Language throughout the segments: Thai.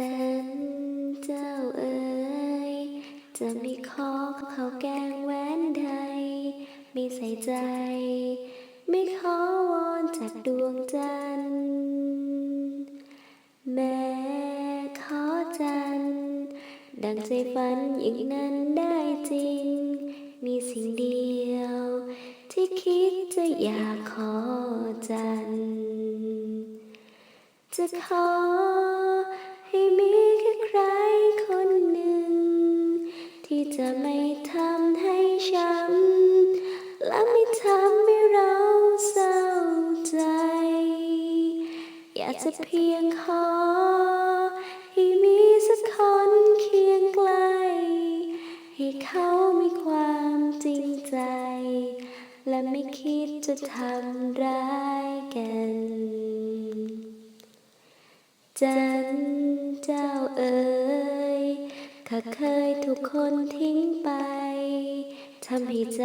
จันเจ้าเอ๋ยจะไม่ขอเขาแกงแหวนใด ไม่ใส่ใจ ไม่ขอวอนจากดวงจันทร์แม่ขอจันทร์ดังใจฝันอย่างนั้นได้จริง มีสิ่งเดียว ที่คิดจะอยากขอจันทร์จะขอ จะไม่ทำให้ช้ำและไม่ทำให้เราเศร้าใจ อยากจะเพียงขอให้มีสักคนเคียงไกล ให้เขามีความจริงใจ และไม่คิดจะทำร้ายกัน จันเจ้าเอ๋ย ข้าเคยถูกคนทิ้งไป ทำให้ใจ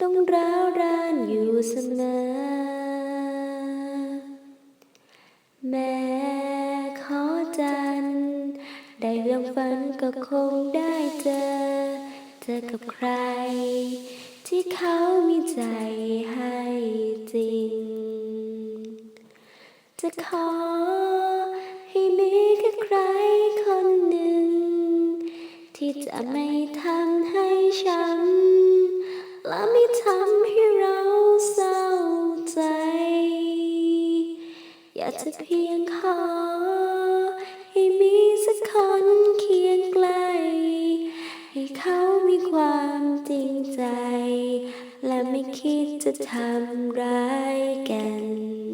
ต้องร้าวรานอยู่เสมอ แม่ขอจัน ได้เรื่องฝันก็คงได้เจอ เจอกับใคร ที่เขามีใจให้จริง จะขอให้มีแค่ใคร ที่จะไม่ทำให้ช้ำและไม่ทำให้เราเศร้าใจ อยากจะเพียงขอ ให้มีสักคนเคียงไกล ให้เขามีความจริงใจ และไม่คิดจะทำร้ายกัน